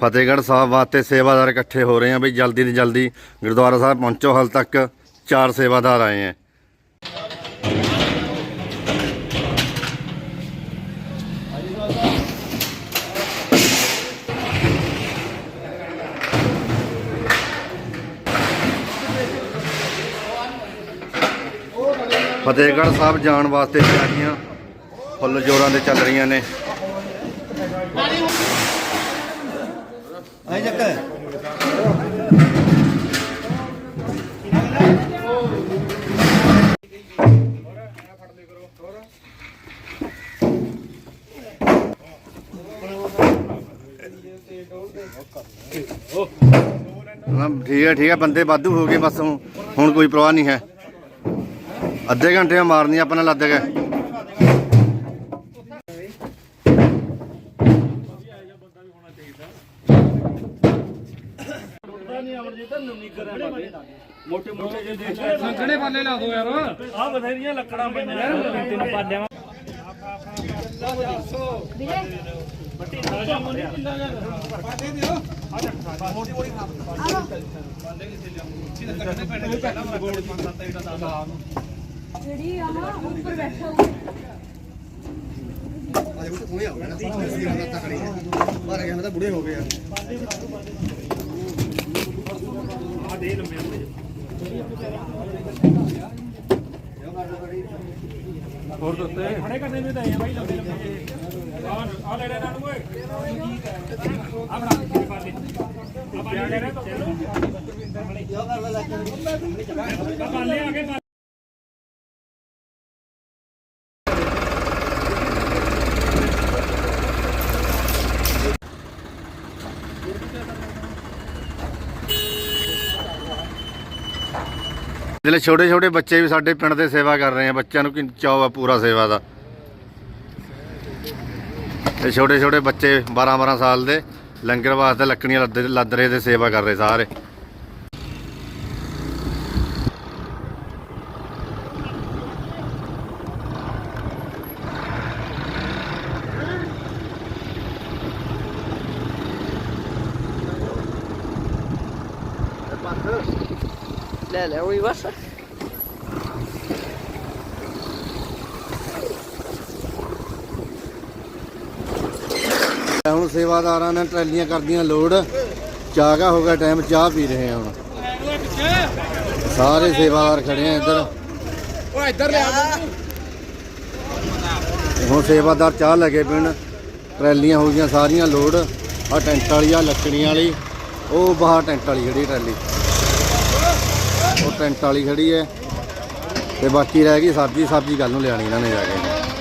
ਫਤਿਹਗੜ੍ਹ ਸਾਹਿਬ ਵਾਸਤੇ ਸੇਵਾਦਾਰ ਇਕੱਠੇ ਹੋ ਰਹੇ ਆ ਬਈ ਜਲਦੀ ਤੋਂ ਜਲਦੀ ਗੁਰਦੁਆਰਾ ਸਾਹਿਬ ਪਹੁੰਚੋ, ਹਾਲ ਤੱਕ ਚਾਰ ਸੇਵਾਦਾਰ ਆਏ ਆ ਫਤਿਹਗੜ੍ਹ ਸਾਹਿਬ ਜਾਣ ਵਾਸਤੇ ਤਿਆਰੀਆਂ, ਫੁੱਲ ਜੋਰਾਂ ਤੇ ਚੱਲ ਰਹੀਆਂ ਨੇ। ਆਈ ਜੱਕ ਨਾ ਠੀਕ ਹੈ ਠੀਕ ਹੈ, ਬੰਦੇ ਵਾਧੂ ਹੋ ਗਏ ਬਸ ਹੁਣ ਹੁਣ ਕੋਈ ਪ੍ਰਵਾਹ ਨਹੀਂ ਹੈ। ਅੱਧੇ ਘੰਟੇ ਮਾਰਨੀ ਆਪਣਾ ਲੱਦ ਗਏ ਸੰਘਣੇ ਪਾਲੇ ਲਾ ਦੋ ਯਾਰ? ਆ ਬਥੇਰੀਆਂ ਲੱਕੜਾਂ ਪਈਆਂ ਯਾਰ ਤਿੰਨ ਪਾਲਿਆਂ ਜਿਹੜੀ ਆ ਨਾ ਉੱਪਰ ਬੈਠਾ ਹੋਊ। ਆਏ ਉਹ ਹੁਣੇ ਆਉਣਾ ਨਾ ਅਸੀਂ ਹਾਲਤ ਤੱਕ ਨਹੀਂ ਮਾਰ ਗਿਆ ਮੈਂ ਤਾਂ ਬੁੜੇ ਹੋ ਗਏ ਆ ਖੜੇ ਕਰਨੇ ਵੀ ਤਾਂ ਆਏ ਆ ਬਾਈ ਲੰਬੇ ਲੰਬੇ ਆ ਆ ਲੈ ਲੈ ਨਾਲ ਓਏ ਆ ਬਣਾ ਕੇ ਪਾਲੇ ਆ ਪਾਲੇ ਲੈ ਰਿਹਾ ਤਾਂ ਪਾਲੇ ਆ ਗਏ ਜਿਹੜੇ ਛੋਟੇ ਛੋਟੇ ਬੱਚੇ ਵੀ ਸਾਡੇ ਪਿੰਡ ਦੇ ਸੇਵਾ ਕਰ ਰਹੇ ਆ, ਬੱਚਿਆਂ ਨੂੰ ਕਿ ਚਾਅ ਆ ਪੂਰਾ ਸੇਵਾ ਦਾ। ਤੇ ਛੋਟੇ ਛੋਟੇ ਬੱਚੇ 12 12 ਸਾਲ ਦੇ, ਲੰਗਰ ਵਾਸਤੇ ਲੱਕੜੀਆਂ ਲੱਦ ਲੱਦ ਰਹੇ ਤੇ ਸੇਵਾ ਕਰ ਰਹੇ ਸਾਰੇ। ਲੈ ਲੈ ਉਹੀ ਬਸ ਹੁਣ ਸੇਵਾਦਾਰਾਂ ਨੇ ਟਰਾਲੀਆਂ ਕਰਦੀਆਂ ਲੋਡ ਚਾਗਾ ਹੋ ਗਿਆ ਟਾਈਮ ਚਾਹ ਪੀ ਰਹੇ ਆ ਹੁਣ। ਸਾਰੇ ਸੇਵਾਦਾਰ ਖੜੇ ਆ ਇੱਧਰ। ਓਏ ਇੱਧਰ ਲਿਆ ਹੁਣ ਸੇਵਾਦਾਰ ਚਾਹ ਲੈ ਕੇ ਪੀਣ। ਟਰਾਲੀਆਂ ਹੋ ਗਈਆਂ ਸਾਰੀਆਂ ਲੋਡ ਆ ਟੈਂਟ ਵਾਲੀ ਆ ਲੱਕੜੀਆਂ ਵਾਲੀ। ਉਹ ਬਾਹਰ ਟੈਂਟ ਵਾਲੀ ਖੜੀ ਟਰਾਲੀ। ਉਹ ਟੈਂਟ ਵਾਲੀ ਖੜੀ ਹੈ ਤੇ ਬਾਕੀ ਰਹਿ ਗਈ ਸਬਜ਼ੀ ਸਬਜ਼ੀ ਕੱਲ ਨੂੰ ਲਿਆਣੀ ਇਹਨਾਂ ਨੇ ਜਾ ਕੇ।